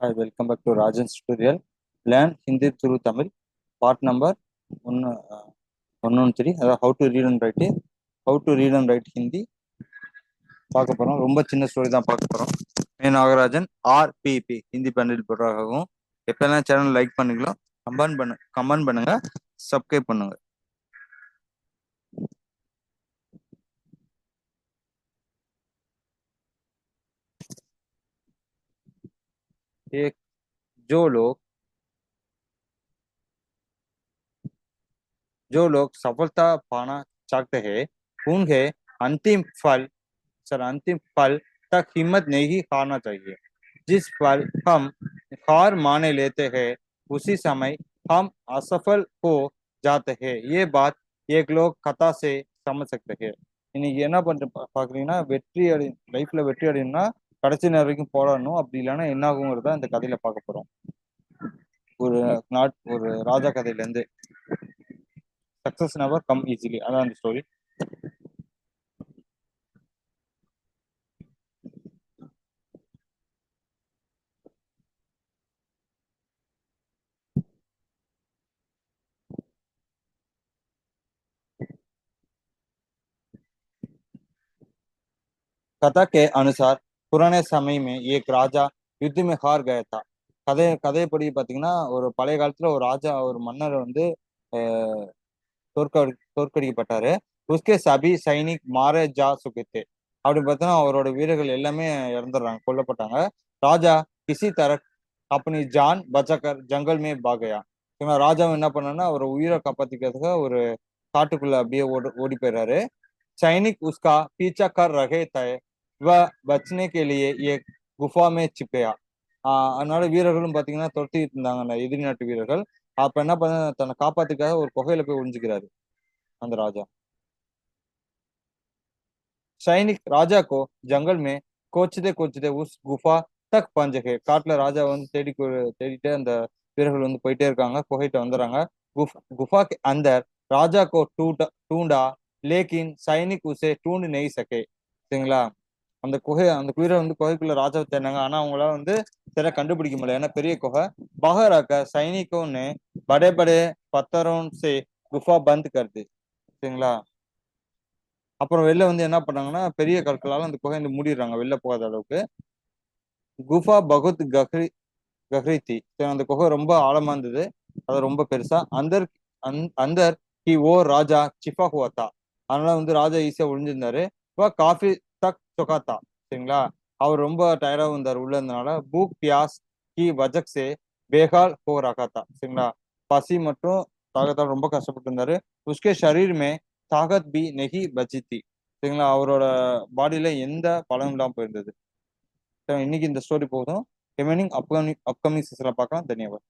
Hi welcome back to Rajan studio learn Hindi through Tamil part number ஒன்று one one three அதாவது how to read and write how to read and write Hindi பார்க்க போகிறோம் ரொம்ப சின்ன story தான் பார்க்க போகிறோம் மே நாகராஜன் ஆர்பிபி ஹிந்தி பண்டில் போடுறாகவும் எப்போல்லாம் சேனல் லைக் பண்ணிக்கலாம் கமெண்ட் பண்ணு கமெண்ட் பண்ணுங்கள் சப்ஸ்கிரைப் பண்ணுங்கள் एक जो लोग जो लोग सफलता पाना चाहते हैं उन्हें अंतिम फल सर अंतिम फल तक हिम्मत नहीं हारना चाहिए जिस पल हम हार माने लेते हैं उसी समय हम असफल हो जाते हैं ये बात एक लोग कथा से समझ सकते हैं இன்னைக்கு என்ன பண்ற பா- பாக்குறீங்கன்னா வெற்றி அடை லைஃப்ல வெற்றி அடையணும்னா கடைசி நேரம் வரைக்கும் போராடணும் அப்படி இல்லைன்னா என்ன ஆகுங்கிறத இந்த கதையில பார்க்க போறோம் ஒரு நாட் ஒரு ராஜா கதையில இருந்து சக்சஸ் நெவர் கம் ஈஸிலி அதான் அந்த ஸ்டோரி कथा के अनुसार पुराने समय में एक राजा युद्ध में हार गया था கதை கதைப்படி பாத்தீங்கன்னா ஒரு பழைய காலத்துல ஒரு ராஜா ஒரு மன்னர் வந்து அஹ், தோற்கடி தோற்கடிக்கப்பட்டாரு உஸ்கே சபி சைனிக் மார ஜா சுகித்தே அப்படி பார்த்தோன்னா அவரோட வீரர்கள் எல்லாமே இறந்துடுறாங்க கொல்லப்பட்டாங்க ராஜா கிசி தர அப்பனி ஜான் பச்சக்கர் ஜங்கல் மே பாகயா இவன் ராஜாவும் என்ன பண்ணான்னா அவர் உயிரை காப்பாத்திக்கிறதுக்கு ஒரு காட்டுக்குள்ள அப்படியே ஓடி ஓடி போயிடுறாரு सैनिक उसका पीछा कर रहे थे वह बचने के लिए एक गुफा में छिपया ஆஹ் அதனால வீரர்களும் பாத்தீங்கன்னா துரத்திட்டு இருந்தாங்க அந்த எதிரி நாட்டு வீரர்கள் அப்ப என்ன பண்ண தன்னை காப்பாத்துக்காக ஒரு குகையில போய் ஒளிஞ்சுக்கிறாரு அந்த ராஜா सैनिक राजा को जंगल में कोचते कोचते उस गुफा तक पहुंच गए காட்டுல ராஜா வந்து தேடி கொ- தேடிட்டு அந்த வீரர்கள் வந்து போயிட்டே இருக்காங்க குகைட்ட வந்துடுறாங்க गुफ गुफा के अंदर राजा को टूटा ढूंढा लेकिन सैनिक उसे ढूंढ नहीं सके சரிங்களா அந்த குகை அந்த குயிரை வந்து குகைக்குள்ள ராஜாவை தேடினாங்க. ஆனா அவங்களால வந்து சில கண்டுபிடிக்க முடியல. ஏன்னா பெரிய குகை. பஹராக்க சைனிக்கோன்னு படே படே பத்தரம் சே குஃபா பந்த் கருது சரிங்களா? அப்புறம் வெளில வந்து என்ன பண்ணாங்கன்னா பெரிய கற்களால் அந்த குகை வந்து மூடிடுறாங்க. வெளில போகாத அளவுக்கு. குஃபா பகுத் கஹ்ரி கஹ்ரித்தி. அந்த குகை ரொம்ப ஆழமா இருந்தது. அது ரொம்ப பெருசா. அந்தர் அந்தர் கி ஓ ராஜா சிஃபா ஹுவத்தா. அதனால வந்து ராஜா ஈஸியா ஒழிஞ்சிருந்தாரு. இப்போ காஃபி சொகாத்தா சரிங்களா? அவர் ரொம்ப டயர்டா இருந்தார். உள்ள இருந்தனால பூக் பியாஸ் கி வஜக் சே பேகால் ஹோ ரகாத்தா சரிங்களா? பசி மற்றும் தாகத்தால் ரொம்ப கஷ்டப்பட்டு இருந்தாரு. உஸ்கே ஷரீர் மே தாகத் பி நெகி பஜித்தி சரிங்களா? அவரோட பாடியில எந்த பலனும் இல்லாமல் போயிருந்தது. இன்னைக்கு இந்த ஸ்டோரி போதும். ரிமைனிங் அப்கமிங் அப்கமிங் சீசன்ல பார்க்கலாம். தன்யவாத்.